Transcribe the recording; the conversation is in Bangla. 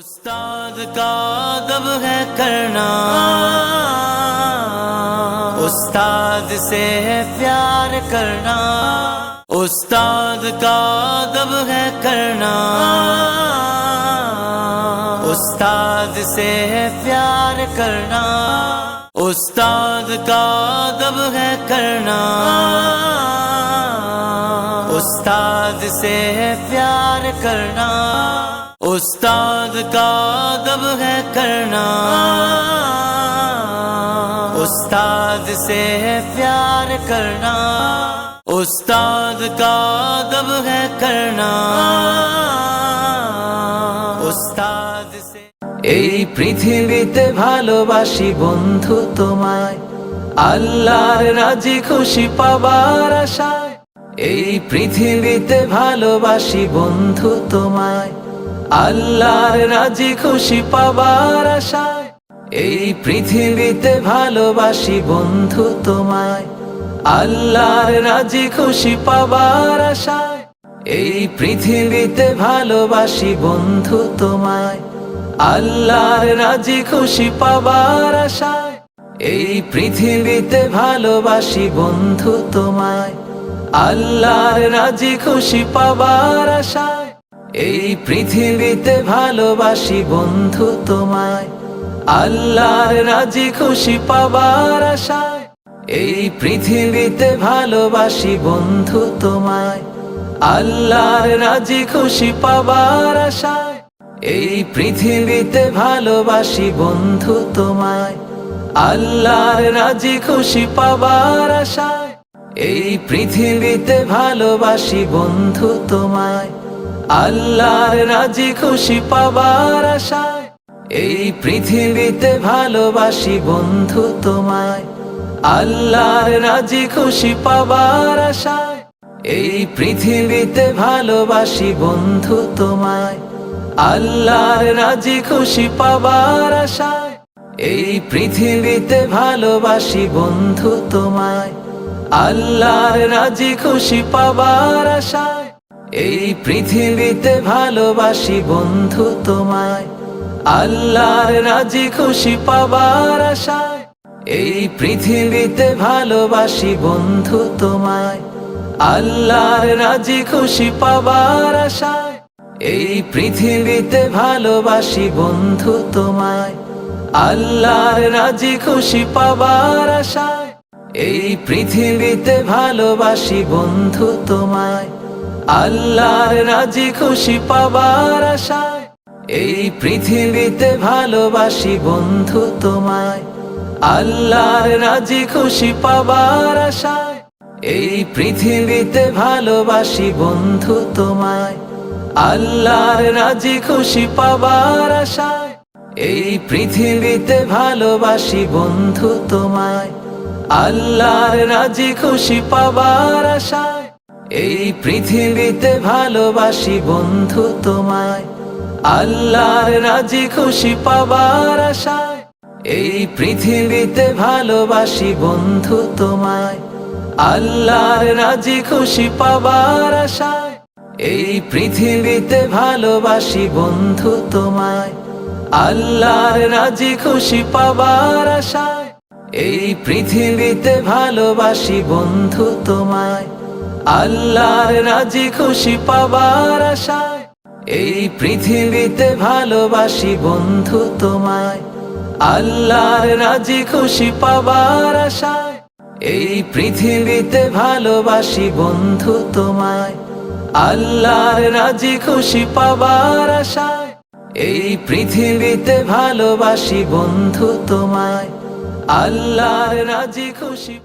استاد کا ادب ہے کرنا۔ استاد سے ہے پیار کرنا۔ استاد کا ادب ہے کرنا۔ استاد سے ہے پیار کرنا۔ استاد کا ادب ہے کرنا۔ استاد سے ہے پیار کرنا۔ उस्ताद का दब है करना उस्ताद से है प्यार करना उस्ताद का दब है करना उस्ताद से এই পৃথিবীতে ভালোবাসি বন্ধু তোমায় আল্লাহর রাজি খুশি পাবার আশায় এই পৃথিবীতে ভালোবাসি বন্ধু তোমায় আল্লাহর রাজি খুশি পাবার আশায়। এই পৃথিবীতে ভালোবাসি বন্ধু তোমায়। আল্লাহর রাজি খুশি পাবার আশায়। এই পৃথিবীতে ভালোবাসি বন্ধু তোমায়। আল্লাহর রাজি খুশি পাবার আশায়। এই পৃথিবীতে ভালোবাসি বন্ধু তোমায়। আল্লাহর রাজি খুশি পাবার আশায়। এই পৃথিবীতে ভালোবাসি বন্ধু তোমায়। আল্লাহর রাজি খুশি পাবার আশায়। এই পৃথিবীতে ভালোবাসি বন্ধু তোমায়। আল্লাহর রাজি খুশি পাবার আশায়। এই পৃথিবীতে ভালোবাসি বন্ধু তোমায়। আল্লাহর রাজি খুশি পাবার আশায়। এই পৃথিবীতে ভালোবাসি বন্ধু তোমায়। আল্লাহর রাজি খুশি পাবার আশায়। এই পৃথিবীতে ভালোবাসি বন্ধু তোমায়। আল্লাহর রাজি খুশি পাবার আশায়। এই পৃথিবীতে ভালোবাসি বন্ধু তোমায়। আল্লাহর রাজি খুশি পাবার আশায়। এই পৃথিবীতে ভালোবাসি বন্ধু তোমায়। আল্লাহর রাজি খুশি পাবার আশায়। এই পৃথিবীতে ভালোবাসি বন্ধু তোমায়। আল্লাহর রাজি খুশি পাবার আশায়। এই পৃথিবীতে ভালোবাসি বন্ধু তোমায়। আল্লাহর রাজি খুশি পাবার আশায়। এই পৃথিবীতে ভালোবাসি বন্ধু তোমায়। আল্লাহর রাজি খুশি পাবার আশায়। এই পৃথিবীতে ভালোবাসি বন্ধু তোমায়। আল্লাহর রাজি খুশি পাবার আশায়। এই পৃথিবীতে ভালোবাসি বন্ধু তোমায়। আল্লাহর রাজি খুশি পাবার আশায়। এই পৃথিবীতে ভালোবাসি বন্ধু তোমায়। আল্লাহর রাজি খুশি পাবার আশায়। এই পৃথিবীতে ভালোবাসি বন্ধু তোমায়। আল্লাহর রাজি খুশি পাবার আশায়। এই পৃথিবীতে ভালোবাসি বন্ধু তোমায়। আল্লাহর রাজি খুশি পাবার আশায়। এই পৃথিবীতে ভালোবাসি বন্ধু তোমায়। আল্লাহর রাজি খুশি পাবার আশায়। এই পৃথিবীতে ভালোবাসি বন্ধু তোমায়। আল্লাহর রাজি খুশি পাবার আশায়। এই পৃথিবীতে ভালোবাসি বন্ধু তোমায়। আল্লাহর রাজি খুশি পাবার আশায়। এই পৃথিবীতে ভালোবাসি বন্ধু তোমায়। আল্লাহর রাজি খুশি পাবার আশায়। এই পৃথিবীতে ভালোবাসি বন্ধু তোমায়। আল্লাহর রাজি খুশি পাবার আশায়। এই পৃথিবীতে ভালোবাসি বন্ধু তোমায়। আল্লাহর রাজি খুশি